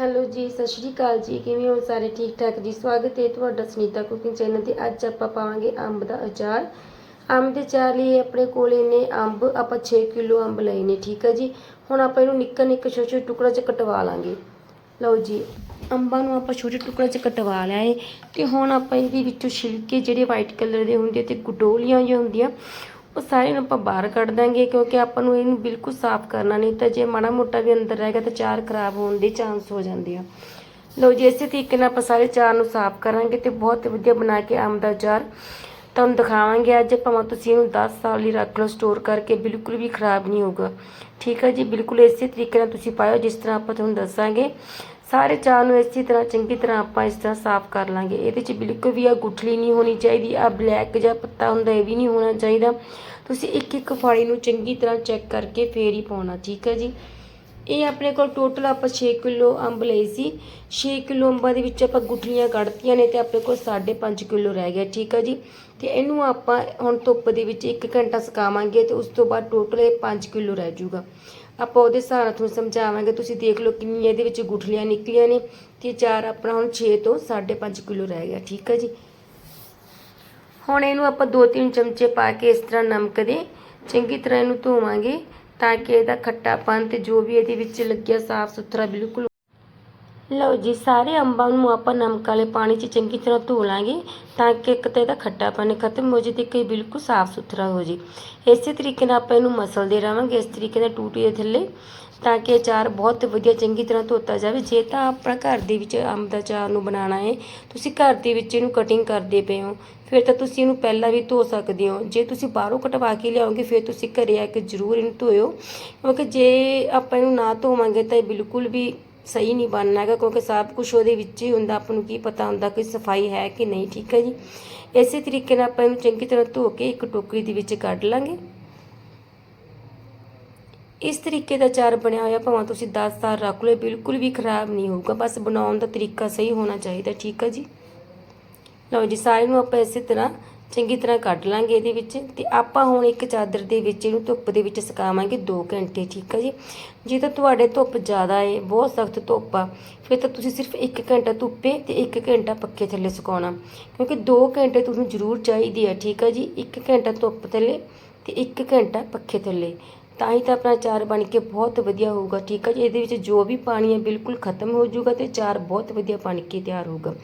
Hello ਜੀ, ਸਤਿ ਸ਼੍ਰੀ ਅਕਾਲ ਜੀ। ਕਿਵੇਂ ਹੋ ਸਾਰੇ? ਠੀਕ ਠਾਕ ਜੀ। ਸਵਾਗਤ ਹੈ ਤੁਹਾਡਾ ਸੁਨੀਤਾ ਕੁਕਿੰਗ ਚੈਨਲ ਤੇ। ਅੱਜ ਆਪਾਂ ਪਾਵਾਂਗੇ ਅੰਬ ਦਾ ਅਚਾਰ। ਅੰਬ ਦੇ ਅਚਾਰ ਲਈ ਆਪਣੇ ਕੋਲੇ ਨੇ ਅੰਬ, ਆਪਾਂ 6 ਕਿਲੋ ਅੰਬ ਲਏ ਨੇ, ਠੀਕ ਹੈ ਜੀ? ਹੁਣ ਆਪਾਂ ਇਹਨੂੰ ਨਿੱਕਾ ਨਿੱਕਾ ਛੋਟੇ ਛੋਟੇ ਟੁਕੜਾ 'ਚ ਕਟਵਾ ਲਾਂਗੇ। ਲਓ ਜੀ, ਅੰਬਾਂ ਨੂੰ ਆਪਾਂ ਛੋਟੇ ਟੁਕੜਾ 'ਚ ਕਟਵਾ ਲਿਆ ਏ। ਤੇ ਹੁਣ ਆਪਾਂ ਇਹਦੇ ਵਿੱਚੋਂ ਛਿਲਕੇ ਜਿਹੜੇ ਵਾਈਟ ਕਲਰ ਦੇ ਹੁੰਦੇ ਤੇ ਗਡੋਲੀਆਂ ਜਿਹੀਆਂ ਹੁੰਦੀਆਂ ਉਹ ਸਾਰੇ ਨੂੰ ਆਪਾਂ ਬਾਹਰ ਕੱਢ ਦਾਂਗੇ ਕਿਉਂਕਿ ਆਪਾਂ ਨੂੰ ਇਹਨੂੰ ਬਿਲਕੁਲ ਸਾਫ਼ ਕਰਨਾ ਨਹੀਂ ਤਾਂ ਜੇ ਮਾੜਾ ਮੋਟਾ ਵੀ ਅੰਦਰ ਰਹੇਗਾ ਤਾਂ ਚਾਰ ਖਰਾਬ ਹੋਣ ਦੇ ਚਾਂਸ ਹੋ ਜਾਂਦੇ ਆ। ਲਓ ਜੀ, ਇਸੇ ਤਰੀਕੇ ਨਾਲ ਆਪਾਂ ਸਾਰੇ ਚਾਰ ਨੂੰ ਸਾਫ਼ ਕਰਾਂਗੇ ਤੇ ਬਹੁਤ ਵਧੀਆ ਬਣਾ ਕੇ ਆਮ ਦਾ ਅਚਾਰ ਤੁਹਾਨੂੰ ਦਿਖਾਵਾਂਗੇ। ਅੱਜ ਭਾਵੇਂ ਤੁਸੀਂ ਇਹਨੂੰ 10 ਸਾਲ ਲਈ ਰੱਖ ਲਓ ਸਟੋਰ ਕਰਕੇ, ਬਿਲਕੁਲ ਵੀ ਖਰਾਬ ਨਹੀਂ ਹੋਊਗਾ। ਠੀਕ ਹੈ ਜੀ, ਬਿਲਕੁਲ ਇਸੇ ਤਰੀਕੇ ਨਾਲ ਤੁਸੀਂ ਪਾਇਓ, ਜਿਸ ਤਰ੍ਹਾਂ ਆਪਾਂ ਤੁਹਾਨੂੰ ਦੱਸਾਂਗੇ। ਸਾਰੇ ਚਾਹ ਨੂੰ ਇਸੇ ਤਰ੍ਹਾਂ, ਚੰਗੀ ਤਰ੍ਹਾਂ ਆਪਾਂ ਇਸ ਤਰ੍ਹਾਂ ਸਾਫ਼ ਕਰ ਲਾਂਗੇ। ਇਹਦੇ 'ਚ ਬਿਲਕੁਲ ਵੀ ਆ ਗੁਠਲੀ ਨਹੀਂ ਹੋਣੀ ਚਾਹੀਦੀ ਆ ਬਲੈਕ ਜਿਹਾ ਪੱਤਾ ਹੁੰਦਾ, ਇਹ ਵੀ ਨਹੀਂ ਹੋਣਾ ਚਾਹੀਦਾ। ਤੁਸੀਂ ਇੱਕ ਇੱਕ ਫਾੜੀ ਨੂੰ ਚੰਗੀ ਤਰ੍ਹਾਂ ਚੈੱਕ ਕਰਕੇ ਫੇਰ ਹੀ ਪਾਉਣਾ, ਠੀਕ ਹੈ ਜੀ? ਇਹ ਆਪਣੇ ਕੋਲ ਟੋਟਲ ਆਪਾਂ 6 ਕਿਲੋ ਅੰਬ ਲਏ ਸੀ। 6 ਕਿਲੋ ਅੰਬਾਂ ਦੇ ਵਿੱਚ ਆਪਾਂ ਗੁਠਲੀਆਂ ਕੱਢਤੀਆਂ ਨੇ ਤੇ ਆਪਣੇ ਕੋਲ 5.5 ਕਿਲੋ ਰਹਿ ਗਿਆ, ਠੀਕ ਹੈ ਜੀ? ਤੇ ਇਹਨੂੰ ਆਪਾਂ ਹੁਣ ਧੁੱਪ ਦੇ ਵਿੱਚ 1 ਘੰਟਾ ਸੁਕਾਵਾਂਗੇ ਤੇ ਉਸ ਤੋਂ ਬਾਅਦ ਟੋਟਲ ਇਹ 5 ਕਿਲੋ ਰਹਿ ਜਾਊਗਾ। ਆਪਾਂ ਉਹਦੇ ਹਿਸਾਬ ਤੁਹਾਨੂੰ ਸਮਝਾਵਾਂਗੇ। ਤੁਸੀਂ ਦੇਖ ਲਓ ਕਿੰਨੀ ਇਹਦੇ ਵਿੱਚ ਗੁਠਲੀਆਂ ਨਿਕਲੀਆਂ ਨੇ ਤੇ ਚਾਰ ਆਪਣਾ ਹੁਣ 6 ਤੋਂ 5.5 ਕਿਲੋ ਰਹਿ ਗਿਆ, ਠੀਕ ਹੈ ਜੀ? ਹੁਣ ਇਹਨੂੰ ਆਪਾਂ 2-3 ਚਮਚੇ ਪਾ ਕੇ ਇਸ ਤਰ੍ਹਾਂ ਨਮਕ ਦੇ ਚੰਗੀ ਤਰ੍ਹਾਂ ਇਹਨੂੰ ਧੋਵਾਂਗੇ ਤਾਂ ਕਿ ਇਹਦਾ ਖੱਟਾਪਨ ਤੇ ਜੋ ਵੀ ਇਹਦੇ ਵਿੱਚ ਲੱਗਿਆ ਸਾਫ਼ ਸੁਥਰਾ ਬਿਲਕੁਲ ਲਓ ਜੀ, ਸਾਰੇ ਅੰਬਾਂ ਨੂੰ ਆਪਾਂ ਨਮਕ ਵਾਲੇ ਪਾਣੀ 'ਚ ਚੰਗੀ ਤਰ੍ਹਾਂ ਧੋ ਲਾਂਗੇ ਤਾਂ ਕਿ ਇੱਕ ਤਾਂ ਇਹਦਾ ਖੱਟਾਪਨ ਖਤਮ ਹੋ ਜੇ ਤੇ ਕਈ ਬਿਲਕੁਲ ਸਾਫ਼ ਸੁਥਰਾ ਹੋ ਜੇ। ਇਸੇ ਤਰੀਕੇ ਨਾਲ ਆਪਾਂ ਇਹਨੂੰ ਮਸਲਦੇ ਰਹਾਂਗੇ, ਇਸ ਤਰੀਕੇ ਨਾਲ ਟੂਟੀ ਦੇ ਥੱਲੇ ਤਾਂ ਕਿ ਅਚਾਰ ਬਹੁਤ ਵਧੀਆ ਚੰਗੀ ਤਰ੍ਹਾਂ ਧੋਤਾ ਜਾਵੇ। ਜੇ ਤਾਂ ਆਪਣਾ ਘਰ ਦੇ ਵਿੱਚ ਅੰਬ ਦਾ ਅਚਾਰ ਨੂੰ ਬਣਾਉਣਾ ਹੈ, ਤੁਸੀਂ ਘਰ ਦੇ ਵਿੱਚ ਇਹਨੂੰ ਕਟਿੰਗ ਕਰਦੇ ਪਏ ਹੋ, ਫਿਰ ਤਾਂ ਤੁਸੀਂ ਇਹਨੂੰ ਪਹਿਲਾਂ ਵੀ ਧੋ ਸਕਦੇ ਹੋ। ਜੇ ਤੁਸੀਂ ਬਾਹਰੋਂ ਕਟਵਾ ਕੇ ਲਿਆਓਗੇ, ਫਿਰ ਤੁਸੀਂ ਘਰੇ ਆ ਕੇ ਜ਼ਰੂਰ ਇਹਨੂੰ ਧੋਇਓ, ਕਿਉਂਕਿ ਜੇ ਆਪਾਂ ਇਹਨੂੰ ਨਾ ਧੋਵਾਂਗੇ ਤਾਂ ਇਹ ਬਿਲਕੁਲ ਵੀ ਸਹੀ ਨਹੀਂ ਬਣਨਾ ਹੈਗਾ, ਕਿਉਂਕਿ ਸਭ ਕੁਝ ਉਹਦੇ ਵਿੱਚ ਹੀ ਹੁੰਦਾ, ਆਪਾਂ ਨੂੰ ਕੀ ਪਤਾ ਹੁੰਦਾ ਕਿ ਸਫ਼ਾਈ ਹੈ ਕਿ ਨਹੀਂ, ਠੀਕ ਹੈ ਜੀ? ਇਸੇ ਤਰੀਕੇ ਨਾਲ ਆਪਾਂ ਇਹਨੂੰ ਚੰਗੀ ਤਰ੍ਹਾਂ ਧੋ ਕੇ ਇੱਕ ਟੋਕਰੀ ਦੇ ਵਿੱਚ ਕੱਢ ਲਾਂਗੇ। ਇਸ ਤਰੀਕੇ ਦਾ ਚਾਰ ਬਣਿਆ ਹੋਇਆ, ਭਾਵੇਂ ਤੁਸੀਂ 10 ਸਾਲ ਰੱਖ ਲਓ ਬਿਲਕੁਲ ਵੀ ਖਰਾਬ ਨਹੀਂ ਹੋਊਗਾ। ਬਸ ਬਣਾਉਣ ਦਾ ਤਰੀਕਾ ਸਹੀ ਹੋਣਾ ਚਾਹੀਦਾ, ਠੀਕ ਹੈ ਜੀ? ਲਓ ਜੀ ਸਾਰੇ ਨੂੰ ਆਪਾਂ ਇਸੇ ਤਰ੍ਹਾਂ ਚੰਗੀ ਤਰ੍ਹਾਂ ਕੱਢ ਲਾਂਗੇ ਇਹਦੇ ਵਿੱਚ ਤੇ ਆਪਾਂ ਹੁਣ ਇੱਕ ਚਾਦਰ ਦੇ ਵਿੱਚ ਇਹਨੂੰ ਧੁੱਪ ਦੇ ਵਿੱਚ ਸੁਕਾਵਾਂਗੇ 2 ਘੰਟੇ, ਠੀਕ ਆ ਜੀ? ਜੇ ਤਾਂ ਤੁਹਾਡੇ ਧੁੱਪ ਜ਼ਿਆਦਾ ਏ, ਬਹੁਤ ਸਖਤ ਧੁੱਪ ਆ, ਫਿਰ ਤਾਂ ਤੁਸੀਂ ਸਿਰਫ 1 ਘੰਟਾ ਧੁੱਪੇ ਤੇ 1 ਘੰਟਾ ਪੱਖੇ ਥੱਲੇ ਸੁਕਾਉਣਾ, ਕਿਉਂਕਿ 2 ਘੰਟੇ ਤੁਹਾਨੂੰ ਜ਼ਰੂਰ ਚਾਹੀਦੀ ਆ, ਠੀਕ ਆ ਜੀ? 1 ਘੰਟਾ ਧੁੱਪ ਥੱਲੇ ਤੇ 1 ਘੰਟਾ ਪੱਖੇ ਥੱਲੇ। ਤਾਂ ਹੀ ਤਾਂ ਆਪਣਾ ਚਾਰ ਬਣ ਕੇ ਬਹੁਤ ਵਧੀਆ ਹੋਊਗਾ, ਠੀਕ ਹੈ ਜੀ? ਇਹਦੇ ਵਿੱਚ ਜੋ ਵੀ ਪਾਣੀ ਹੈ ਬਿਲਕੁਲ ਖਤਮ ਹੋ ਜਾਊਗਾ ਤੇ ਚਾਰ ਬਹੁਤ ਵਧੀਆ ਬਣ ਕੇ ਤਿਆਰ ਹੋਊਗਾ।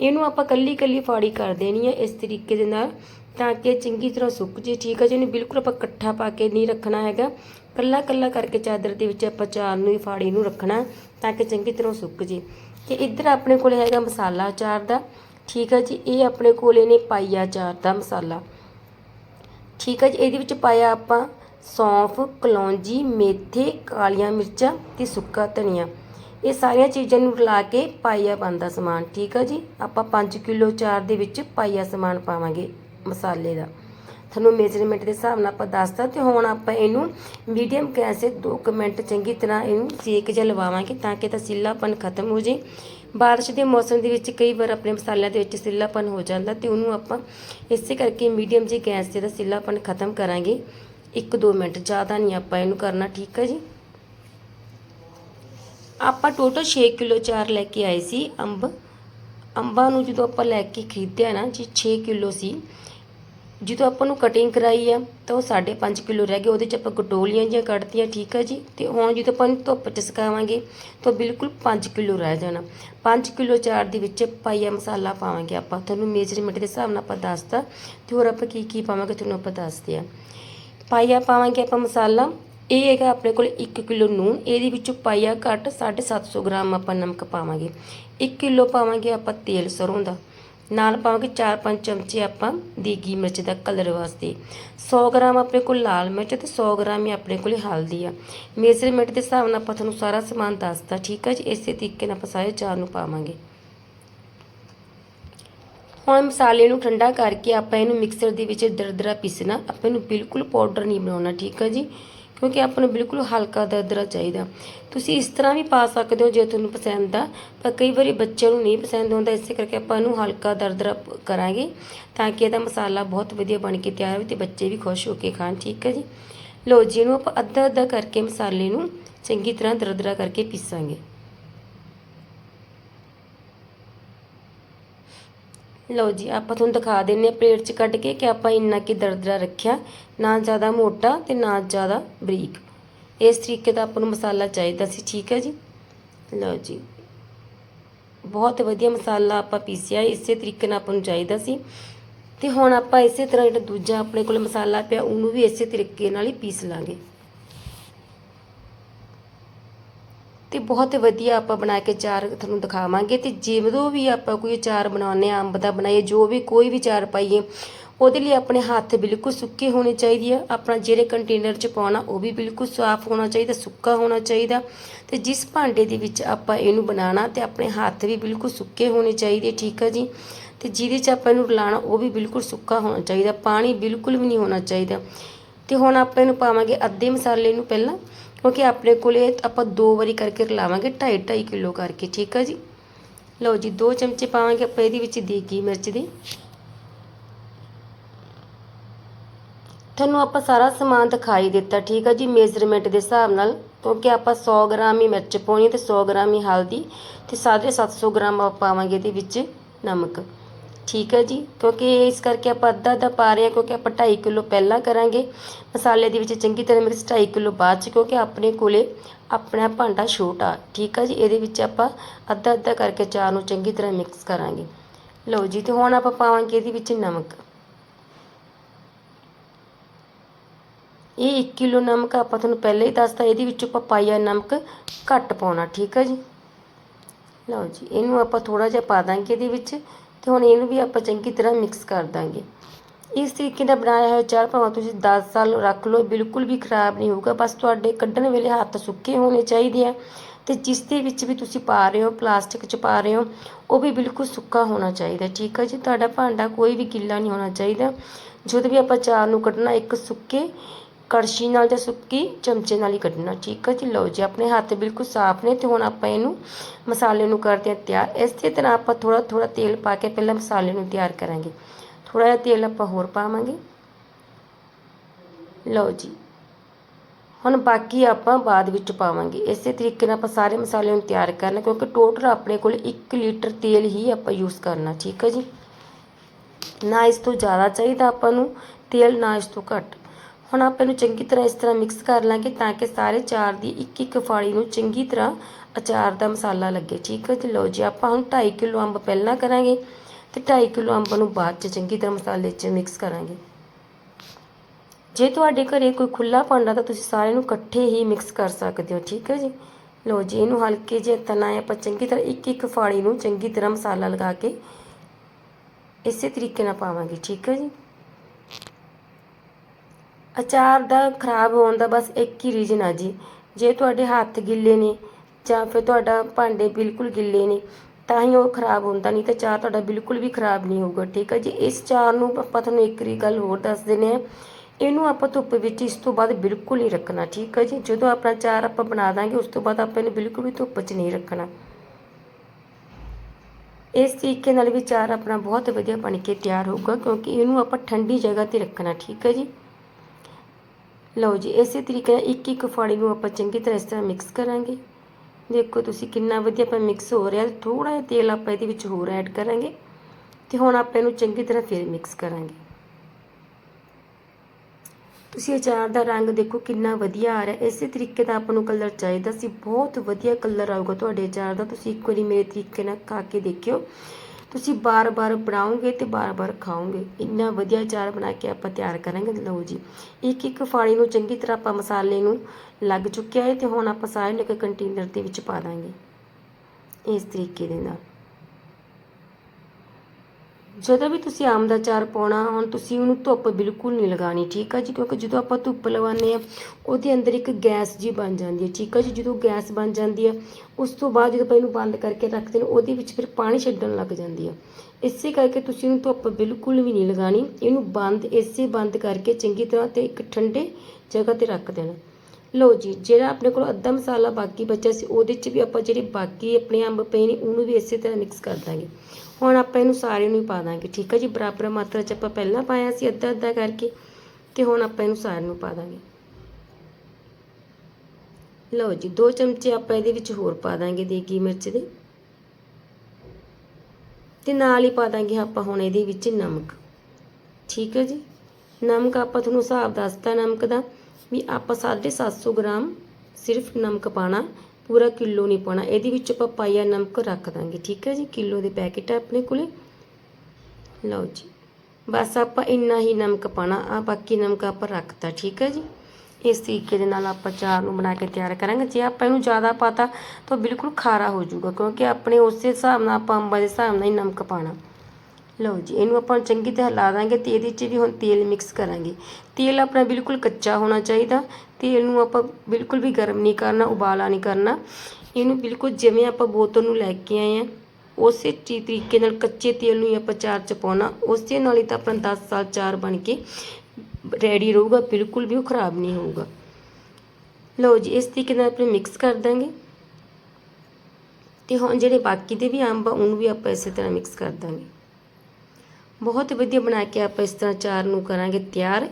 ਇਹਨੂੰ ਆਪਾਂ ਕੱਲੀ ਕੱਲੀ ਫਾੜੀ ਕਰ ਦੇਣੀ ਹੈ ਇਸ ਤਰੀਕੇ ਦੇ ਨਾਲ ਤਾਂ ਕਿ ਚੰਗੀ ਤਰ੍ਹਾਂ ਸੁੱਕ ਜੇ, ਠੀਕ ਹੈ ਜੀ? ਇਹਨੂੰ ਬਿਲਕੁਲ ਆਪਾਂ ਇਕੱਠਾ ਪਾ ਕੇ ਨਹੀਂ ਰੱਖਣਾ ਹੈਗਾ। ਕੱਲਾ ਕੱਲਾ ਕਰਕੇ ਚਾਦਰ ਦੇ ਵਿੱਚ ਆਪਾਂ ਚਾਰ ਨੂੰ ਹੀ ਫਾੜੀ ਨੂੰ ਰੱਖਣਾ ਤਾਂ ਕਿ ਚੰਗੀ ਤਰ੍ਹਾਂ ਸੁੱਕ ਜੇ। ਤੇ ਇੱਧਰ ਆਪਣੇ ਕੋਲ ਹੈਗਾ ਮਸਾਲਾ ਅਚਾਰ ਦਾ, ਠੀਕ ਹੈ ਜੀ? ਇਹ ਆਪਣੇ ਕੋਲੇ ਨੇ ਪਾਈਆ ਚਾਰ ਦਾ ਮਸਾਲਾ। ਠੀਕ ਹੈ ਜੀ? ਇਹਦੇ ਵਿੱਚ ਪਾਇਆ ਆਪਾਂ ਸੌਂਫ, ਕਲੌਂਜੀ, ਮੇਥੇ, ਕਾਲੀਆਂ ਮਿਰਚਾਂ ਅਤੇ ਸੁੱਕਾ ਧਨੀਆ। ਇਹ ਸਾਰੀਆਂ ਚੀਜ਼ਾਂ ਨੂੰ ਰਲਾ ਕੇ ਪਾਈਆ ਬਣਦਾ ਸਮਾਨ, ਠੀਕ ਆ ਜੀ? ਆਪਾਂ 5 ਕਿਲੋ ਚਾਰ ਦੇ ਵਿੱਚ ਪਾਈਆ ਸਮਾਨ ਪਾਵਾਂਗੇ ਮਸਾਲੇ ਦਾ। ਤੁਹਾਨੂੰ ਮੇਜ਼ਰਮੈਂਟ ਦੇ ਹਿਸਾਬ ਨਾਲ ਆਪਾਂ ਦੱਸਤਾ ਤੇ ਹੁਣ ਆਪਾਂ ਇਹਨੂੰ ਮੀਡੀਅਮ ਗੈਸ ਤੇ 2 ਮਿੰਟ ਚੰਗੀ ਤਰ੍ਹਾਂ ਇਹਨੂੰ ਸੇਕ ਜਿਹਾ ਲਵਾਵਾਂਗੇ ਤਾਂ ਕਿ ਤਾਂ ਸਿੱਲਾਪਨ ਖਤਮ ਹੋ ਜੇ ਬਾਰਿਸ਼ ਦੇ ਮੌਸਮ ਦੇ ਵਿੱਚ ਕਈ ਵਾਰ ਆਪਣੇ ਮਸਾਲਿਆਂ ਦੇ ਵਿੱਚ ਸਿੱਲਾਪਨ ਹੋ ਜਾਂਦਾ ਤੇ ਉਹਨੂੰ ਆਪਾਂ ਇਸੇ ਕਰਕੇ ਮੀਡੀਅਮ ਜੀ ਗੈਸ ਤੇ ਦਾ ਸਿੱਲਾਪਨ ਖਤਮ ਕਰਾਂਗੇ। 1-2 ਮਿੰਟ, ਜ਼ਿਆਦਾ ਨਹੀਂ ਆਪਾਂ ਇਹਨੂੰ ਕਰਨਾ, ਠੀਕ ਹੈ ਜੀ? ਆਪਾਂ ਟੋਟਲ 6 ਕਿਲੋ ਚਾਰ ਲੈ ਕੇ ਆਏ ਸੀ ਅੰਬ। ਅੰਬਾਂ ਨੂੰ ਜਦੋਂ ਆਪਾਂ ਲੈ ਕੇ ਖਰੀਦਿਆ ਨਾ, ਜੀ 6 ਕਿਲੋ ਸੀ। ਜਦੋਂ ਆਪਾਂ ਨੂੰ ਕਟਿੰਗ ਕਰਾਈ ਆ, ਤਾਂ ਉਹ 5.5 ਕਿਲੋ ਰਹਿ ਗਏ। ਉਹਦੇ ਚ ਆਪਾਂ ਗਟੋਲੀਆਂ ਜਿਹੀਆਂ ਕੱਢਤੀਆਂ, ਠੀਕ ਆ ਜੀ? ਤੇ ਹੁਣ ਜਦੋਂ ਆਪਾਂ ਨੂੰ ਧੁੱਪ ਚ ਸੁਕਾਵਾਂਗੇ, ਤਾਂ ਬਿਲਕੁਲ 5 ਕਿਲੋ ਰਹਿ ਜਾਣਾ। 5 ਕਿਲੋ ਚਾਰ ਦੇ ਵਿੱਚ ਪਾਈਆ ਮਸਾਲਾ ਪਾਵਾਂਗੇ ਆਪਾਂ। ਤੁਹਾਨੂੰ ਮੇਜ਼ਰਮੈਂਟ ਦੇ ਹਿਸਾਬ ਨਾਲ ਆਪਾਂ ਦੱਸਦਾ ਤੇ ਹੋਰ ਆਪਾਂ ਕੀ ਕੀ ਪਾਵਾਂਗੇ, ਤੁਹਾਨੂੰ ਆਪਾਂ ਦੱਸਦੇ ਆ। ਪਾਈਆ ਪਾਵਾਂਗੇ ਆਪਾਂ ਮਸਾਲਾ। ਇਹ ਹੈਗਾ ਆਪਣੇ ਕੋਲ 1 ਕਿਲੋ ਨੂਨ। ਇਹਦੇ ਵਿੱਚੋਂ ਪਾਈਆ ਘੱਟ 750 ਗ੍ਰਾਮ ਆਪਾਂ ਨਮਕ ਪਾਵਾਂਗੇ। 1 ਕਿਲੋ ਪਾਵਾਂਗੇ ਆਪਾਂ ਤੇਲ ਸਰੋਂ ਦਾ। ਨਾਲ ਪਾਵਾਂਗੇ 4-5 ਚਮਚੇ ਆਪਾਂ ਦੇਗੀ ਮਿਰਚ ਦਾ ਕਲਰ ਵਾਸਤੇ। 100 ਗ੍ਰਾਮ ਆਪਣੇ ਕੋਲ ਲਾਲ ਮਿਰਚ ਤੇ 100 ਗ੍ਰਾਮ ਹੀ ਆਪਣੇ ਕੋਲ ਹਲਦੀ ਆ। ਮੇਜ਼ਰਮੈਂਟ ਦੇ ਹਿਸਾਬ ਨਾਲ ਆਪਾਂ ਤੁਹਾਨੂੰ ਸਾਰਾ ਸਮਾਨ ਦੱਸਦਾ ਠੀਕ ਹੈ ਜੀ? ਇਸੇ ਤਰੀਕੇ ਨਾਲ ਆਪਾਂ ਸਾਰੇ ਚਾਰ ਨੂੰ ਪਾਵਾਂਗੇ। ਹੁਣ ਮਸਾਲੇ ਨੂੰ ਠੰਡਾ ਕਰਕੇ ਆਪਾਂ ਇਹਨੂੰ ਮਿਕਸਰ ਦੇ ਵਿੱਚ ਦਰਦਰਾ ਪੀਸਣਾ। ਆਪਾਂ ਇਹਨੂੰ ਬਿਲਕੁਲ ਪਾਊਡਰ ਨਹੀਂ ਬਣਾਉਣਾ, ਠੀਕ ਹੈ ਜੀ? ਕਿਉਂਕਿ ਆਪਾਂ ਨੂੰ ਬਿਲਕੁਲ ਹਲਕਾ ਦਰਦਰਾ ਚਾਹੀਦਾ। ਤੁਸੀਂ ਇਸ ਤਰ੍ਹਾਂ ਵੀ ਪਾ ਸਕਦੇ ਹੋ ਜੇ ਤੁਹਾਨੂੰ ਪਸੰਦ ਆ ਪਰ ਕਈ ਵਾਰੀ ਬੱਚਿਆਂ ਨੂੰ ਨਹੀਂ ਪਸੰਦ ਹੁੰਦਾ ਇਸੇ ਕਰਕੇ ਆਪਾਂ ਇਹਨੂੰ ਹਲਕਾ ਦਰਦਰਾ ਕਰਾਂਗੇ ਤਾਂ ਕਿ ਇਹਦਾ ਮਸਾਲਾ ਬਹੁਤ ਵਧੀਆ ਬਣ ਕੇ ਤਿਆਰ ਹੋਵੇ ਤੇ ਬੱਚੇ ਵੀ ਖੁਸ਼ ਹੋ ਕੇ ਖਾਣ, ਠੀਕ ਹੈ ਜੀ? ਲਓ ਜੀ, ਇਹਨੂੰ ਆਪਾਂ ਅੱਧਾ ਅੱਧਾ ਕਰਕੇ ਮਸਾਲੇ ਨੂੰ ਚੰਗੀ ਤਰ੍ਹਾਂ ਦਰਦਰਾ ਕਰਕੇ ਪੀਸਾਂਗੇ। ਲਓ ਜੀ, ਆਪਾਂ ਤੁਹਾਨੂੰ ਦਿਖਾ ਦਿੰਨੇ ਆ ਪਲੇਟ 'ਚ ਕੱਢ ਕੇ ਕਿ ਆਪਾਂ ਇੰਨਾ ਕੀ ਦਰਦਰਾ ਰੱਖਿਆ। ਨਾ ਜ਼ਿਆਦਾ ਮੋਟਾ ਤੇ ਨਾ ਜ਼ਿਆਦਾ ਬਰੀਕ। ਇਸ ਤਰੀਕੇ ਦਾ ਆਪਾਂ ਨੂੰ ਮਸਾਲਾ ਚਾਹੀਦਾ ਸੀ, ਠੀਕ ਹੈ ਜੀ? ਲਓ ਜੀ। ਬਹੁਤ ਵਧੀਆ ਮਸਾਲਾ ਆਪਾਂ ਪੀਸਿਆ, ਇਸੇ ਤਰੀਕੇ ਨਾਲ ਆਪਾਂ ਨੂੰ ਚਾਹੀਦਾ ਸੀ। ਤੇ ਹੁਣ ਆਪਾਂ ਇਸੇ ਤਰ੍ਹਾਂ ਜਿਹੜਾ ਦੂਜਾ ਆਪਣੇ ਕੋਲ ਮਸਾਲਾ ਪਿਆ, ਉਹਨੂੰ ਵੀ ਇਸੇ ਤਰੀਕੇ ਨਾਲ ਹੀ ਪੀਸ ਲਾਂਗੇ। ਤੇ ਬਹੁਤ ਵਧੀਆ ਆਪਾਂ ਬਣਾ ਕੇ ਚਾਰ ਤੁਹਾਨੂੰ ਦਿਖਾਵਾਂਗੇ। ਤੇ ਜਦੋਂ ਵੀ ਆਪਾਂ ਕੋਈ ਚਾਰ ਬਣਾਉਂਦੇ ਆ ਅੰਬ ਦਾ ਬਣਾਈਏ, ਜੋ ਵੀ ਕੋਈ ਵੀ ਚਾਰ ਪਾਈਏ, ਉਹਦੇ ਲਈ ਆਪਣੇ ਹੱਥ ਬਿਲਕੁਲ ਸੁੱਕੇ ਹੋਣੇ ਚਾਹੀਦੇ ਆ। ਆਪਣਾ ਜਿਹੜੇ ਕੰਟੇਨਰ 'ਚ ਪਾਉਣਾ, ਉਹ ਵੀ ਬਿਲਕੁਲ ਸਾਫ਼ ਹੋਣਾ ਚਾਹੀਦਾ, ਸੁੱਕਾ ਹੋਣਾ ਚਾਹੀਦਾ। ਤੇ ਜਿਸ ਭਾਂਡੇ ਦੇ ਵਿੱਚ ਆਪਾਂ ਇਹਨੂੰ ਬਣਾਉਣਾ, ਤੇ ਆਪਣੇ ਹੱਥ ਵੀ ਬਿਲਕੁਲ ਸੁੱਕੇ ਹੋਣੇ ਚਾਹੀਦੇ, ਠੀਕ ਆ ਜੀ? ਤੇ ਜਿਹਦੇ 'ਚ ਆਪਾਂ ਇਹਨੂੰ ਰਲਾਣਾ ਉਹ ਵੀ ਬਿਲਕੁਲ ਸੁੱਕਾ ਹੋਣਾ ਚਾਹੀਦਾ, ਪਾਣੀ ਬਿਲਕੁਲ ਵੀ ਨਹੀਂ ਹੋਣਾ ਚਾਹੀਦਾ। ਤੇ ਹੁਣ ਆਪਾਂ ਇਹਨੂੰ ਪਾਵਾਂਗੇ ਅੱਧੇ ਮਸਾਲੇ ਨੂੰ ਪਹਿਲਾਂ। ਕਿਉਂਕਿ ਆਪਣੇ ਕੋਲੇ ਆਪਾਂ ਦੋ ਵਾਰੀ ਕਰਕੇ ਰਲਾਵਾਂਗੇ 2.5 2.5 ਕਿਲੋ ਕਰਕੇ, ਠੀਕ ਆ ਜੀ? ਲਓ ਜੀ, ਦੋ ਚਮਚੇ ਪਾਵਾਂਗੇ ਆਪਾਂ ਇਹਦੇ ਵਿੱਚ ਦੇਗੀ ਮਿਰਚ ਦੀ। ਤੁਹਾਨੂੰ ਆਪਾਂ ਸਾਰਾ ਸਮਾਨ ਦਿਖਾਈ ਦਿੱਤਾ, ਠੀਕ ਆ ਜੀ ਮੇਜ਼ਰਮੈਂਟ ਦੇ ਹਿਸਾਬ ਨਾਲ। ਕਿਉਂਕਿ ਆਪਾਂ 100 ਗ੍ਰਾਮ ਹੀ ਮਿਰਚ ਪਾਉਣੀ ਤੇ 100 ਗ੍ਰਾਮ ਹੀ ਹਲਦੀ, ਤੇ 750 ਗ੍ਰਾਮ ਆਪਾਂ ਪਾਵਾਂਗੇ ਇਹਦੇ ਵਿੱਚ ਨਮਕ। ਠੀਕ ਹੈ ਜੀ, ਕਿਉਂਕਿ ਇਸ ਕਰਕੇ ਆਪਾਂ ਅੱਧਾ ਅੱਧਾ ਪਾ ਰਹੇ ਹਾਂ, ਕਿਉਂਕਿ ਆਪਾਂ 2.5 ਕਿਲੋ ਪਹਿਲਾਂ ਕਰਾਂਗੇ। ਮਸਾਲੇ ਦੇ ਵਿੱਚ ਚੰਗੀ ਤਰ੍ਹਾਂ ਮਿਕਸ 2.5 ਕਿਲੋ ਬਾਅਦ ਚ, ਕਿਉਂਕਿ ਆਪਣੇ ਕੋਲੇ ਆਪਣਾ ਭਾਂਡਾ ਛੋਟਾ, ਠੀਕ ਹੈ ਜੀ? ਇਹਦੇ ਵਿੱਚ ਆਪਾਂ ਅੱਧਾ ਅੱਧਾ ਕਰਕੇ ਚਾਰ ਨੂੰ ਚੰਗੀ ਤਰ੍ਹਾਂ ਮਿਕਸ ਕਰਾਂਗੇ। ਲਓ ਜੀ, ਤੇ ਹੁਣ ਆਪਾਂ ਪਾਵਾਂਗੇ ਇਹਦੇ ਵਿੱਚ ਨਮਕ। ਇਹ 1 ਕਿਲੋ ਨਮਕ ਆਪਾਂ ਤੁਹਾਨੂੰ ਪਹਿਲਾਂ ਹੀ ਦੱਸਤਾ, ਇਹਦੇ ਵਿੱਚੋਂ ਆਪਾਂ ਪਾਇਆ ਨਮਕ ਘੱਟ ਪਾਉਣਾ, ਠੀਕ ਹੈ ਜੀ? ਲਓ ਜੀ, ਇਹਨੂੰ ਆਪਾਂ ਥੋੜਾ ਜਿਹਾ ਪਾ ਦਾਂਗੇ ਇਹਦੇ ਵਿੱਚ। ਤੇ ਹੁਣ ਇਹਨੂੰ ਵੀ ਆਪਾਂ ਚੰਗੀ ਤਰ੍ਹਾਂ ਮਿਕਸ ਕਰ ਦਾਂਗੇ। ਇਸ ਤਰੀਕੇ ਦਾ ਬਣਾਇਆ ਹੋਇਆ ਚਾਰ ਭਾਵੇਂ ਤੁਸੀਂ 10 ਸਾਲ ਰੱਖ ਲਓ ਬਿਲਕੁਲ ਵੀ ਖਰਾਬ ਨਹੀਂ ਹੋਊਗਾ। ਬਸ ਤੁਹਾਡੇ ਕੱਢਣ ਵੇਲੇ ਹੱਥ ਸੁੱਕੇ ਹੋਣੇ ਚਾਹੀਦੇ ਆ ਤੇ ਜਿਸ ਦੇ ਵਿੱਚ ਵੀ ਤੁਸੀਂ ਪਾ ਰਹੇ ਹੋ, ਪਲਾਸਟਿਕ 'ਚ ਪਾ ਰਹੇ ਹੋ, ਉਹ ਵੀ ਬਿਲਕੁਲ ਸੁੱਕਾ ਹੋਣਾ ਚਾਹੀਦਾ, ਠੀਕ ਹੈ ਜੀ? ਤੁਹਾਡਾ ਭਾਂਡਾ ਕੋਈ ਵੀ ਗਿੱਲਾ ਨਹੀਂ ਹੋਣਾ ਚਾਹੀਦਾ। ਜਦੋਂ ਵੀ ਆਪਾਂ ਚਾਰ ਨੂੰ ਕੱਢਣਾ ਇੱਕ ਸੁੱਕੇ ਕੜਛੀ ਨਾਲ ਜਾਂ ਸੁੱਕੀ ਚਮਚੇ ਨਾਲ ਹੀ ਕੱਢਣਾ, ਠੀਕ ਹੈ ਜੀ? ਲਓ ਜੀ, ਆਪਣੇ ਹੱਥ ਬਿਲਕੁਲ ਸਾਫ਼ ਨੇ ਤੇ ਹੁਣ ਆਪਾਂ ਇਹਨੂੰ ਮਸਾਲੇ ਨੂੰ ਕਰਦੇ ਹਾਂ ਤਿਆਰ। ਇਸੇ ਤਰ੍ਹਾਂ ਆਪਾਂ ਥੋੜਾ ਥੋੜਾ ਤੇਲ ਪਾ ਕੇ ਪਹਿਲਾਂ ਮਸਾਲੇ ਨੂੰ ਤਿਆਰ ਕਰਾਂਗੇ। ਥੋੜਾ ਜਿਹਾ ਤੇਲ ਆਪਾਂ ਹੋਰ ਪਾਵਾਂਗੇ। ਲਓ ਜੀ, ਹੁਣ ਬਾਕੀ ਆਪਾਂ ਬਾਅਦ ਵਿੱਚ ਪਾਵਾਂਗੇ। ਇਸੇ ਤਰੀਕੇ ਨਾਲ ਆਪਾਂ ਸਾਰੇ ਮਸਾਲੇ ਨੂੰ ਤਿਆਰ ਕਰਨਾ, ਕਿਉਂਕਿ ਟੋਟਲ ਆਪਣੇ ਕੋਲ 1 ਲੀਟਰ ਤੇਲ ਹੀ ਆਪਾਂ ਯੂਜ਼ ਕਰਨਾ, ਠੀਕ ਹੈ ਜੀ? ਨਾ ਇਸ ਤੋਂ ਜ਼ਿਆਦਾ ਚਾਹੀਦਾ ਆਪਾਂ ਨੂੰ ਤੇਲ, ਨਾ ਇਸ ਤੋਂ ਘੱਟ। ਹੁਣ ਆਪਾਂ ਇਹਨੂੰ ਚੰਗੀ ਤਰ੍ਹਾਂ ਇਸ ਤਰ੍ਹਾਂ ਮਿਕਸ ਕਰ ਲਾਂਗੇ ਤਾਂ ਕਿ ਸਾਰੇ ਚਾਰ ਦੀ ਇੱਕ ਇੱਕ ਫਾੜੀ ਨੂੰ ਚੰਗੀ ਤਰ੍ਹਾਂ ਅਚਾਰ ਦਾ ਮਸਾਲਾ ਲੱਗੇ, ਠੀਕ ਹੈ ਜੀ? ਲਓ ਜੀ, ਆਪਾਂ ਹੁਣ 2.5 ਕਿਲੋ ਅੰਬ ਪਹਿਲਾਂ ਕਰਾਂਗੇ ਤੇ 2.5 ਕਿਲੋ ਅੰਬ ਨੂੰ ਬਾਅਦ 'ਚ ਚੰਗੀ ਤਰ੍ਹਾਂ ਮਸਾਲੇ 'ਚ ਮਿਕਸ ਕਰਾਂਗੇ। ਜੇ ਤੁਹਾਡੇ ਘਰੇ ਕੋਈ ਖੁੱਲਾ ਭਾਂਡਾ ਤਾਂ ਤੁਸੀਂ ਸਾਰਿਆਂ ਨੂੰ ਇਕੱਠੇ ਹੀ ਮਿਕਸ ਕਰ ਸਕਦੇ ਹੋ, ਠੀਕ ਹੈ ਜੀ? ਲਓ ਜੀ, ਇਹਨੂੰ ਹਲਕੇ ਜਿਹੇ ਤਨਾ ਆਪਾਂ ਚੰਗੀ ਤਰ੍ਹਾਂ ਇੱਕ ਇੱਕ ਫਾਲੀ ਨੂੰ ਚੰਗੀ ਤਰ੍ਹਾਂ ਮਸਾਲਾ ਲਗਾ ਕੇ ਇਸੇ ਤਰੀਕੇ ਨਾਲ ਪਾਵਾਂਗੇ, ਠੀਕ ਹੈ ਜੀ? ਅਚਾਰ ਦਾ ਖਰਾਬ ਹੋਣ ਦਾ ਬਸ ਇੱਕ ਹੀ ਰੀਜ਼ਨ ਆ ਜੀ। ਜੇ ਤੁਹਾਡੇ ਹੱਥ ਗਿੱਲੇ ਨੇ ਜਾਂ ਫਿਰ ਤੁਹਾਡਾ ਭਾਂਡੇ ਬਿਲਕੁਲ ਗਿੱਲੇ ਨੇ, ਤਾਂ ਹੀ ਉਹ ਖਰਾਬ ਹੁੰਦਾ, ਨਹੀਂ ਤਾਂ ਚਾਰ ਤੁਹਾਡਾ ਬਿਲਕੁਲ ਵੀ ਖਰਾਬ ਨਹੀਂ ਹੋਊਗਾ, ਠੀਕ ਹੈ ਜੀ? ਇਸ ਚਾਰ ਨੂੰ ਆਪਾਂ ਤੁਹਾਨੂੰ ਇੱਕ ਰੀ ਗੱਲ ਹੋਰ ਦੱਸ ਦਿੰਦੇ ਆ ਇਹਨੂੰ ਆਪਾਂ ਧੁੱਪ ਵਿੱਚ ਇਸ ਤੋਂ ਬਾਅਦ ਬਿਲਕੁਲ ਨਹੀਂ ਰੱਖਣਾ, ਠੀਕ ਹੈ ਜੀ? ਜਦੋਂ ਆਪਣਾ ਚਾਰ ਆਪਾਂ ਬਣਾ ਦਾਂਗੇ, ਉਸ ਤੋਂ ਬਾਅਦ ਆਪਾਂ ਇਹਨੂੰ ਬਿਲਕੁਲ ਵੀ ਧੁੱਪ 'ਚ ਨਹੀਂ ਰੱਖਣਾ। ਇਸ ਤਰੀਕੇ ਨਾਲ ਵੀ ਚਾਰ ਆਪਣਾ ਬਹੁਤ ਵਧੀਆ ਬਣ ਕੇ ਤਿਆਰ ਹੋਊਗਾ, ਕਿਉਂਕਿ ਇਹਨੂੰ ਆਪਾਂ ਠੰਡੀ ਜਗ੍ਹਾ ਤੇ ਰੱਖਣਾ, ਠੀਕ ਹੈ ਜੀ? ਲਓ ਜੀ, ਇਸੇ ਤਰੀਕੇ ਨਾਲ ਇੱਕ ਇੱਕ ਫਾੜੀ ਨੂੰ ਆਪਾਂ ਚੰਗੀ ਤਰ੍ਹਾਂ ਇਸ ਤਰ੍ਹਾਂ ਮਿਕਸ ਕਰਾਂਗੇ। ਦੇਖੋ ਤੁਸੀਂ ਕਿੰਨਾ ਵਧੀਆ ਆਪਾਂ ਮਿਕਸ ਹੋ ਰਿਹਾ ਥੋੜਾ ਜਿਹਾ ਤੇਲ ਆਪਾਂ ਇਹਦੇ ਵਿੱਚ ਹੋਰ ਐਡ ਕਰਾਂਗੇ ਤੇ ਹੁਣ ਆਪਾਂ ਇਹਨੂੰ ਚੰਗੀ ਤਰ੍ਹਾਂ ਫਿਰ ਮਿਕਸ ਕਰਾਂਗੇ। ਤੁਸੀਂ ਅਚਾਰ ਦਾ ਰੰਗ ਦੇਖੋ ਕਿੰਨਾ ਵਧੀਆ ਆ ਰਿਹਾ, ਇਸੇ ਤਰੀਕੇ ਦਾ ਆਪਾਂ ਨੂੰ ਕਲਰ ਚਾਹੀਦਾ ਸੀ, ਬਹੁਤ ਵਧੀਆ ਕਲਰ ਆਊਗਾ ਤੁਹਾਡੇ ਅਚਾਰ ਦਾ, ਤੁਸੀਂ ਇੱਕ ਵਾਰੀ ਮੇਰੇ ਤਰੀਕੇ ਨਾਲ ਖਾ ਕੇ ਦੇਖਿਓ। ਤੁਸੀਂ ਬਾਰ-ਬਾਰ ਬਣਾਓਗੇ ਤੇ ਬਾਰ-ਬਾਰ ਖਾਓਗੇ। ਇੰਨਾ ਵਧੀਆ ਅਚਾਰ ਬਣਾ ਕੇ ਆਪਾਂ ਤਿਆਰ ਕਰਾਂਗੇ ਲਓ ਜੀ। ਇੱਕ ਇੱਕ ਫਾੜੀ ਨੂੰ ਚੰਗੀ ਤਰ੍ਹਾਂ ਆਪਾਂ ਮਸਾਲੇ ਨੂੰ ਲੱਗ ਚੁੱਕਿਆ ਹੈ ਤੇ ਹੁਣ ਆਪਾਂ ਸਾਰੇ ਨੂੰ ਇੱਕ ਕੰਟੇਨਰ ਦੇ ਵਿੱਚ ਪਾ ਦਾਂਗੇ। ਇਸ ਤਰੀਕੇ ਦੇ ਨਾਲ। ਜਦੋਂ ਵੀ ਤੁਸੀਂ ਆਮ ਦਾ ਚਾਰ ਪਾਉਣਾ ਹੁਣ, ਤੁਸੀਂ ਉਹਨੂੰ ਧੁੱਪ ਬਿਲਕੁਲ ਨਹੀਂ ਲਗਾਣੀ ਠੀਕ ਆ ਜੀ? ਕਿਉਂਕਿ ਜਦੋਂ ਆਪਾਂ ਧੁੱਪ ਲਵਾਉਂਦੇ ਆ ਉਹਦੇ ਅੰਦਰ ਇੱਕ ਗੈਸ ਜੀ ਬਣ ਜਾਂਦੀ ਹੈ, ਠੀਕ ਆ ਜੀ? ਜਦੋਂ ਗੈਸ ਬਣ ਜਾਂਦੀ ਆ ਉਸ ਤੋਂ ਬਾਅਦ ਜਦੋਂ ਆਪਾਂ ਇਹਨੂੰ ਬੰਦ ਕਰਕੇ ਰੱਖਦੇ ਨੇ ਉਹਦੇ ਵਿੱਚ ਫਿਰ ਪਾਣੀ ਛੱਡਣ ਲੱਗ ਜਾਂਦੀ ਆ ਇਸੇ ਕਰਕੇ ਤੁਸੀਂ ਇਹਨੂੰ ਧੁੱਪ ਬਿਲਕੁਲ ਵੀ ਨਹੀਂ ਲਗਾਣੀ ਇਹਨੂੰ ਬੰਦ, ਇਸੇ ਬੰਦ ਕਰਕੇ ਚੰਗੀ ਤਰ੍ਹਾਂ ਤੇ ਇੱਕ ਠੰਡੇ ਜਗ੍ਹਾ ਤੇ ਰੱਖ ਦੇਣਾ। ਲਓ ਜੀ, ਜਿਹੜਾ ਆਪਣੇ ਕੋਲ ਅੱਧਾ ਮਸਾਲਾ ਬਾਕੀ ਬਚਿਆ ਸੀ, ਉਹਦੇ 'ਚ ਵੀ ਆਪਾਂ ਜਿਹੜੇ ਬਾਕੀ ਆਪਣੇ ਅੰਬ ਪਏ ਨੇ, ਉਹਨੂੰ ਵੀ ਇਸੇ ਤਰ੍ਹਾਂ ਮਿਕਸ ਕਰ ਦਾਂਗੇ। ਹੁਣ ਆਪਾਂ ਇਹਨੂੰ ਸਾਰੇ ਨੂੰ ਹੀ ਪਾ ਦਾਂਗੇ, ਠੀਕ ਹੈ ਜੀ? ਬਰਾਬਰ ਮਾਤਰਾ 'ਚ ਆਪਾਂ ਪਹਿਲਾਂ ਪਾਇਆ ਸੀ ਅੱਧਾ ਅੱਧਾ ਕਰਕੇ, ਤੇ ਹੁਣ ਆਪਾਂ ਇਹਨੂੰ ਸਾਰੇ ਨੂੰ ਪਾ ਦਾਂਗੇ। ਲਓ ਜੀ, ਦੋ ਚਮਚੇ ਆਪਾਂ ਇਹਦੇ ਵਿੱਚ ਹੋਰ ਪਾ ਦਾਂਗੇ ਦੇਗੀ ਮਿਰਚ ਦੇ। ਤੇ ਨਾਲ ਹੀ ਪਾ ਦਾਂਗੇ ਆਪਾਂ ਹੁਣ ਇਹਦੇ ਵਿੱਚ ਨਮਕ, ਠੀਕ ਹੈ ਜੀ? ਨਮਕ ਆਪਾਂ ਤੁਹਾਨੂੰ ਹਿਸਾਬ ਦੱਸਤਾ ਨਮਕ ਦਾ। ਵੀ ਆਪਾਂ 750 ਗ੍ਰਾਮ ਸਿਰਫ ਨਮਕ ਪਾਣਾ ਪੂਰਾ ਕਿਲੋ ਨਹੀਂ ਪਾਣਾ ਇਹਦੇ ਵਿੱਚ ਆਪਾਂ ਪਾਈਆ ਨਮਕ ਰੱਖ ਦਾਂਗੇ, ਠੀਕ ਹੈ ਜੀ? ਕਿਲੋ ਦੇ ਪੈਕੇਟ ਆ ਆਪਣੇ ਕੋਲੇ। ਲਓ ਜੀ। ਬਸ ਆਪਾਂ ਇੰਨਾ ਹੀ ਨਮਕ ਪਾਣਾ ਆ ਬਾਕੀ ਨਮਕ ਆਪਾਂ ਰੱਖਤਾ, ਠੀਕ ਹੈ ਜੀ? ਇਸ ਤਰੀਕੇ ਦੇ ਨਾਲ ਆਪਾਂ ਚਾਰ ਨੂੰ ਬਣਾ ਕੇ ਤਿਆਰ ਕਰਾਂਗੇ। ਜੇ ਆਪਾਂ ਇਹਨੂੰ ਜ਼ਿਆਦਾ ਪਾਤਾ ਤਾਂ ਬਿਲਕੁਲ ਖਾਰਾ ਹੋ ਜਾਊਗਾ, ਕਿਉਂਕਿ ਆਪਣੇ ਉਸੇ ਹਿਸਾਬ ਨਾਲ, ਆਪਾਂ ਅੰਬਾਂ ਦੇ ਹਿਸਾਬ ਨਾਲ ਹੀ ਨਮਕ ਪਾਣਾ ਲਓ ਜੀ, ਇਹਨੂੰ ਆਪਾਂ ਚੰਗੀ ਤਰ੍ਹਾਂ ਲਾ ਦਾਂਗੇ ਤੇ ਇਹਦੇ 'ਚ ਵੀ ਹੁਣ ਤੇਲ ਮਿਕਸ ਕਰਾਂਗੇ। ਤੇਲ ਆਪਣਾ ਬਿਲਕੁਲ ਕੱਚਾ ਹੋਣਾ ਚਾਹੀਦਾ ਤੇਲ ਨੂੰ ਆਪਾਂ ਬਿਲਕੁਲ ਵੀ ਗਰਮ ਨਹੀਂ ਕਰਨਾ, ਉਬਾਲਾ ਨਹੀਂ ਕਰਨਾ। ਇਹਨੂੰ ਬਿਲਕੁਲ ਜਿਵੇਂ ਆਪਾਂ ਬੋਤਲ ਨੂੰ ਲੈ ਕੇ ਆਏ ਆ, ਉਸੇ ਚੀ ਤਰੀਕੇ ਨਾਲ ਕੱਚੇ ਤੇਲ ਨੂੰ ਹੀ ਆਪਾਂ ਚਾਰ ਚ ਪਾਉਣਾ। ਉਸੇ ਨਾਲ ਹੀ ਤਾਂ ਆਪਣਾ 10 ਸਾਲ ਚਾਰ ਬਣ ਕੇ ਰੈਡੀ ਰਹੂਗਾ, ਬਿਲਕੁਲ ਵੀ ਉਹ ਖਰਾਬ ਨਹੀਂ ਹੋਊਗਾ। ਲਓ ਜੀ, ਇਸ ਤਰੀਕੇ ਨਾਲ ਆਪਣੇ ਮਿਕਸ ਕਰ ਦਾਂਗੇ। ਤੇ ਹੁਣ ਜਿਹੜੇ ਬਾਕੀ ਦੇ ਵੀ ਅੰਬ ਆ, ਉਹਨੂੰ ਵੀ ਆਪਾਂ ਇਸੇ ਤਰ੍ਹਾਂ ਮਿਕਸ ਕਰ ਦਾਂਗੇ। ਬਹੁਤ ਵਧੀਆ ਬਣਾ ਕੇ ਆਪਾਂ ਇਸ ਤਰ੍ਹਾਂ ਚਾਰ ਨੂੰ ਕਰਾਂਗੇ ਤਿਆਰ।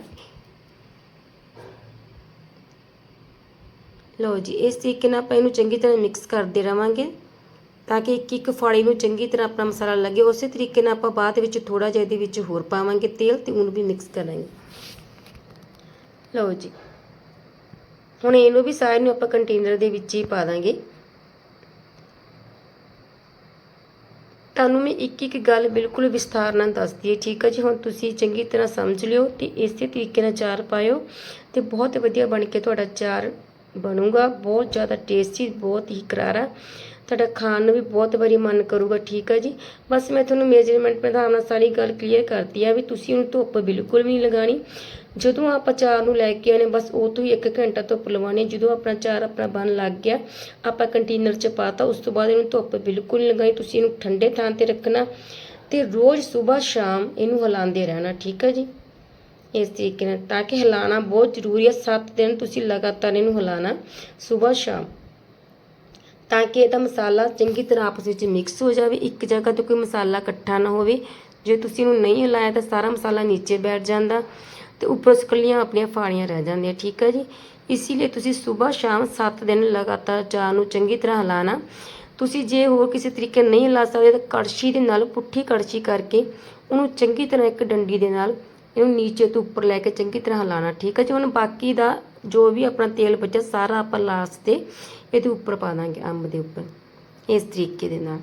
ਲਓ ਜੀ, ਇਸ ਤਰੀਕੇ ਨਾਲ ਆਪਾਂ ਇਹਨੂੰ ਚੰਗੀ ਤਰ੍ਹਾਂ ਮਿਕਸ ਕਰਦੇ ਰਵਾਂਗੇ ਤਾਂ ਕਿ ਇੱਕ ਇੱਕ ਫਾੜੀ ਨੂੰ ਚੰਗੀ ਤਰ੍ਹਾਂ ਆਪਣਾ ਮਸਾਲਾ ਲੱਗੇ। ਉਸੇ ਤਰੀਕੇ ਨਾਲ ਆਪਾਂ ਬਾਅਦ ਵਿੱਚ ਥੋੜਾ ਜਿਹਾ ਇਹਦੇ ਵਿੱਚ ਹੋਰ ਪਾਵਾਂਗੇ ਤੇਲ ਤੇ ਉਹਨੂੰ ਵੀ ਮਿਕਸ ਕਰਾਂਗੇ। ਲਓ ਜੀ, ਹੁਣ ਇਹਨੂੰ ਵੀ ਸਾਰੇ ਨੂੰ ਆਪਾਂ ਕੰਟੇਨਰ ਦੇ ਵਿੱਚ ਹੀ ਪਾ ਦਾਂਗੇ। ਤੁਹਾਨੂੰ ਮੈਂ ਇੱਕ ਇੱਕ ਗੱਲ ਬਿਲਕੁਲ ਵਿਸਥਾਰ ਨਾਲ ਦੱਸਦੀ ਹੈ। ਠੀਕ ਹੈ ਜੀ, ਹੁਣ ਤੁਸੀਂ ਚੰਗੀ ਤਰ੍ਹਾਂ ਸਮਝ ਲਿਓ ਤੇ ਇਸੇ ਤਰੀਕੇ ਨਾਲ ਚਾਰ ਪਾਇਓ ਤੇ ਬਹੁਤ ਵਧੀਆ ਬਣ ਕੇ ਤੁਹਾਡਾ ਚਾਰ ਬਣੂਗਾ। ਬਹੁਤ ਜ਼ਿਆਦਾ ਟੇਸਟੀ ਬਹੁਤ ਹੀ ਕਰਾਰਾ। ਤੁਹਾਡਾ ਖਾਣ ਨੂੰ ਵੀ ਬਹੁਤ ਵਾਰੀ ਮਨ ਕਰੂਗਾ, ਠੀਕ ਹੈ ਜੀ? ਬਸ ਮੈਂ ਤੁਹਾਨੂੰ ਮੇਜਰਮੈਂਟ ਦੇ ਨਾਲ ਸਾਰੀ ਗੱਲ ਕਲੀਅਰ ਕਰਤੀ ਆ ਵੀ ਤੁਸੀਂ ਉਹਨੂੰ ਧੁੱਪ ਬਿਲਕੁਲ ਵੀ ਨਹੀਂ ਲਗਾਣੀ ਜਦੋਂ ਆਪਾਂ ਚਾਰ ਨੂੰ ਲੈ ਕੇ ਆਨੇ ਬਸ ਉਹ ਤੋਂ ਹੀ 1 ਘੰਟਾ ਧੁੱਪ ਲਵਾਉਣੀ ਜਦੋਂ ਆਪਣਾ ਚਾਰ ਆਪਣਾ ਬਣ ਲੱਗ ਗਿਆ, ਆਪਾਂ ਕੰਟੇਨਰ 'ਚ ਪਾਤਾ ਉਸ ਤੋਂ ਬਾਅਦ ਇਹਨੂੰ ਧੁੱਪ ਬਿਲਕੁਲ ਨਹੀਂ ਲਗਾਈ ਤੁਸੀਂ ਇਹਨੂੰ ਠੰਡੇ ਥਾਂ ਤੇ ਰੱਖਣਾ ਤੇ ਰੋਜ਼ ਸਵੇਰ ਸ਼ਾਮ ਇਹਨੂੰ ਹਿਲਾਉਂਦੇ ਰਹਿਣਾ, ਠੀਕ ਹੈ ਜੀ? ਇਸ ਤਰੀਕੇ ਨਾਲ, ਤਾਂ ਕਿ ਹਿਲਾਣਾ ਬਹੁਤ ਜ਼ਰੂਰੀ ਹੈ। 7 ਦਿਨ ਤੁਸੀਂ ਲਗਾਤਾਰ ਇਹਨੂੰ ਹਿਲਾਣਾ ਸਵੇਰ ਸ਼ਾਮ। ਤਾਂ ਕਿ ਇਹਦਾ ਮਸਾਲਾ ਚੰਗੀ ਤਰ੍ਹਾਂ ਆਪਸ ਵਿੱਚ ਮਿਕਸ ਹੋ ਜਾਵੇ। ਇੱਕ ਜਗ੍ਹਾ ਤੇ ਕੋਈ ਮਸਾਲਾ ਇਕੱਠਾ ਨਾ ਹੋਵੇ। ਜੇ ਤੁਸੀਂ ਇਹਨੂੰ ਨਹੀਂ ਹਿਲਾਇਆ ਤਾਂ ਸਾਰਾ ਮਸਾਲਾ ਨੀਚੇ ਬੈਠ ਜਾਂਦਾ ਤੇ ਉੱਪਰ ਸਕਲੀਆਂ ਆਪਣੀਆਂ ਫਾੜੀਆਂ ਰਹਿ ਜਾਂਦੀਆਂ, ਠੀਕ ਹੈ ਜੀ? ਇਸੇ ਲਈ ਤੁਸੀਂ ਸਵੇਰ ਸ਼ਾਮ 7 ਦਿਨ ਲਗਾਤਾਰ ਚਾਹ ਨੂੰ ਚੰਗੀ ਤਰ੍ਹਾਂ ਹਿਲਾਣਾ। ਤੁਸੀਂ ਜੇ ਹੋਰ ਕਿਸੇ ਤਰੀਕੇ ਨਹੀਂ ਹਿਲਾ ਸਕਦੇ ਤਾਂ ਕੜਛੀ ਦੇ ਨਾਲ, ਪੁੱਠੀ ਕੜਛੀ ਕਰਕੇ ਉਹਨੂੰ ਚੰਗੀ ਤਰ੍ਹਾਂ ਇੱਕ ਡੰਡੀ ਦੇ ਨਾਲ ਇਹਨੂੰ ਨੀਚੇ ਤੋਂ ਉੱਪਰ ਲੈ ਕੇ ਚੰਗੀ ਤਰ੍ਹਾਂ ਹਿਲਾਣਾ, ਠੀਕ ਹੈ ਜੀ? ਹੁਣ ਬਾਕੀ ਦਾ ਜੋ ਵੀ ਆਪਣਾ ਤੇਲ ਬਚਿਆ ਸਾਰਾ ਆਪਾਂ ਲਾਸਟ ਤੇ ਇਹਦੇ ਉੱਪਰ ਪਾ ਦਾਂਗੇ ਅੰਬ ਦੇ ਉੱਪਰ, ਇਸ ਤਰੀਕੇ ਦੇ ਨਾਲ।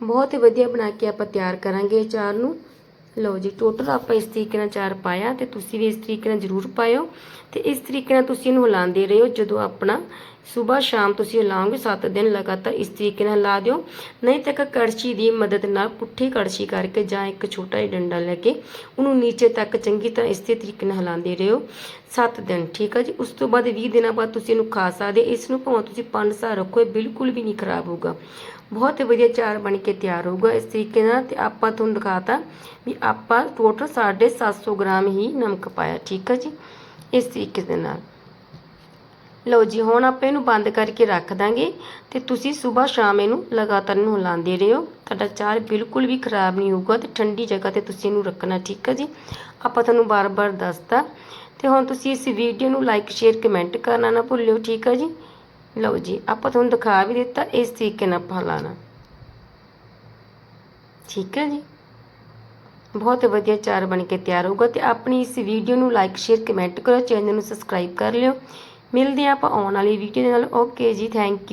ਬਹੁਤ ਹੀ ਵਧੀਆ ਬਣਾ ਕੇ ਆਪਾਂ ਤਿਆਰ ਕਰਾਂਗੇ ਇਹ ਚਾਰ ਨੂੰ। ਲਓ ਜੀ ਟੋਟਲ ਆਪਾਂ ਇਸ ਤਰੀਕੇ ਨਾਲ ਚਾਰ ਪਾਇਆ ਤੇ ਤੁਸੀਂ ਵੀ ਇਸ ਤਰੀਕੇ ਨਾਲ ਜ਼ਰੂਰ ਪਾਇਓ ਤੇ ਇਸ ਤਰੀਕੇ ਨਾਲ ਤੁਸੀਂ ਇਹਨੂੰ ਹਿਲਾਉਂਦੇ ਰਹੋ ਜਦੋਂ ਆਪਣਾ ਸਵੇਰ ਸ਼ਾਮ ਤੁਸੀਂ ਹਿਲਾਓਗੇ 7 ਦਿਨ ਲਗਾਤਾਰ ਇਸ ਤਰੀਕੇ ਨਾਲ ਲਾ ਦਿਓ। ਨਹੀਂ ਤਾਂ ਇੱਕ ਕੜਛੀ ਦੀ ਮਦਦ ਨਾਲ ਪੁੱਠੀ ਕੜਛੀ ਕਰਕੇ ਜਾਂ ਇੱਕ ਛੋਟਾ ਜਿਹਾ ਡੰਡਾ ਲੈ ਕੇ ਉਹਨੂੰ ਨੀਚੇ ਤੱਕ ਚੰਗੀ ਤਰ੍ਹਾਂ ਇਸੇ ਤਰੀਕੇ ਨਾਲ ਹਿਲਾਉਂਦੇ ਰਹੋ। 7 ਦਿਨ, ਠੀਕ ਹੈ ਜੀ? ਉਸ ਤੋਂ ਬਾਅਦ 20 ਦਿਨਾਂ ਬਾਅਦ ਤੁਸੀਂ ਇਹਨੂੰ ਖਾ ਸਕਦੇ ਇਸ ਨੂੰ ਭਾਵੇਂ ਤੁਸੀਂ ਪੰਜ ਸਾਲ ਰੱਖੋ, ਇਹ ਬਿਲਕੁਲ ਵੀ ਨਹੀਂ ਖਰਾਬ ਹੋਊਗਾ। ਬਹੁਤ ਵਧੀਆ ਚਾਰ ਬਣ ਕੇ ਤਿਆਰ ਹੋਊਗਾ ਇਸ ਤਰੀਕੇ ਨਾਲ ਤੇ ਆਪਾਂ ਤੁਹਾਨੂੰ ਦਿਖਾਤਾ ਵੀ ਆਪਾਂ ਟੋਟਲ 750 ਗ੍ਰਾਮ ਹੀ ਨਮਕ ਪਾਇਆ, ਠੀਕ ਹੈ ਜੀ? ਇਸ ਤਰੀਕੇ ਦੇ ਨਾਲ। ਲਓ ਜੀ, ਹੁਣ ਆਪਾਂ ਇਹਨੂੰ ਬੰਦ ਕਰਕੇ ਰੱਖ ਦਾਂਗੇ ਤੇ ਤੁਸੀਂ ਸਵੇਰ ਸ਼ਾਮ ਇਹਨੂੰ ਲਗਾਤਾਰ ਇਹਨੂੰ ਹਿਲਾਉਂਦੇ ਰਹੋ। ਤੁਹਾਡਾ ਚਾਰ ਬਿਲਕੁਲ ਵੀ ਖਰਾਬ ਨਹੀਂ ਹੋਊਗਾ ਤੇ ਠੰਡੀ ਜਗ੍ਹਾ ਤੇ ਤੁਸੀਂ ਇਹਨੂੰ ਰੱਖਣਾ, ਠੀਕ ਹੈ ਜੀ? ਆਪਾਂ ਤੁਹਾਨੂੰ ਬਾਰ-ਬਾਰ ਦੱਸਦਾ ਤੇ ਹੁਣ ਤੁਸੀਂ ਇਸ ਵੀਡੀਓ ਨੂੰ ਲਾਈਕ ਸ਼ੇਅਰ ਕਮੈਂਟ ਕਰਨਾ ਨਾ ਭੁੱਲਿਓ, ਠੀਕ ਹੈ ਜੀ? ਲਓ ਜੀ, ਆਪਾਂ ਤੁਹਾਨੂੰ ਦਿਖਾ ਵੀ ਦਿੱਤਾ ਇਸ ਤਰੀਕੇ ਨਾਲ ਆਪਾਂ ਹਿਲਾਉਣਾ। ਠੀਕ ਹੈ ਜੀ? ਬਹੁਤ ਵਧੀਆ ਚਾਰ ਬਣ ਕੇ ਤਿਆਰ ਹੋਊਗਾ ਤੇ ਆਪਣੀ ਇਸ ਵੀਡੀਓ ਨੂੰ ਲਾਈਕ ਸ਼ੇਅਰ ਕਮੈਂਟ ਕਰੋ, ਚੈਨਲ ਨੂੰ ਸਬਸਕ੍ਰਾਈਬ ਕਰ ਲਿਓ। ਮਿਲਦੇ ਹਾਂ ਆਪਾਂ ਆਉਣ ਵਾਲੀ ਵੀਡੀਓ ਦੇ ਨਾਲ। ਓਕੇ ਜੀ ਥੈਂਕ ਯੂ